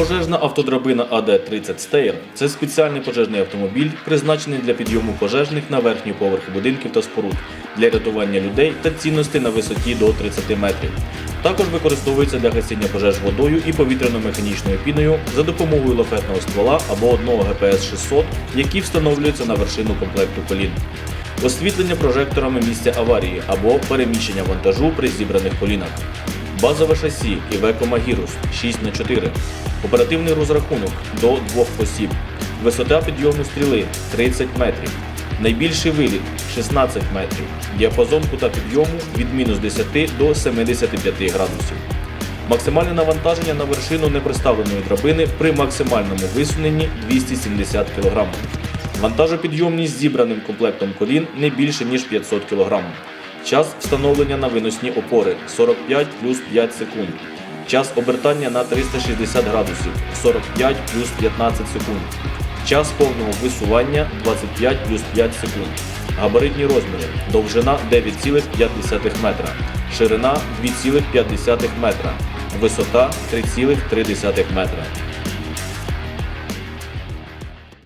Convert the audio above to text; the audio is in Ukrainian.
Пожежна автодрабина АД-30 Стейр це спеціальний пожежний автомобіль, призначений для підйому пожежних на верхні поверхи будинків та споруд для рятування людей та цінностей на висоті до 30 метрів. Також використовується для гасіння пожеж водою і повітряно-механічною піною за допомогою лафетного ствола або одного ГПС-600, які встановлюються на вершину комплекту колін. Освітлення прожекторами місця аварії або переміщення вантажу при зібраних колінах. Базове шасі Iveco Magirus 6х4. Оперативний розрахунок до двох осіб. Висота підйому стріли 30 метрів. Найбільший виліт 16 метрів. Діапазон кута підйому від мінус 10 до 75 градусів. Максимальне навантаження на вершину неприставленої драбини при максимальному висуненні 270 кг. Вантажопідйомність зібраним комплектом колін не більше ніж 500 кг. Час встановлення на виносні опори 45 плюс 5 секунд. Час обертання на 360 градусів 45 плюс 15 секунд. Час повного висування 25 плюс 5 секунд. Габаритні розміри. Довжина 9,5 метра. Ширина 2,5 метра. Висота 3,3 метра.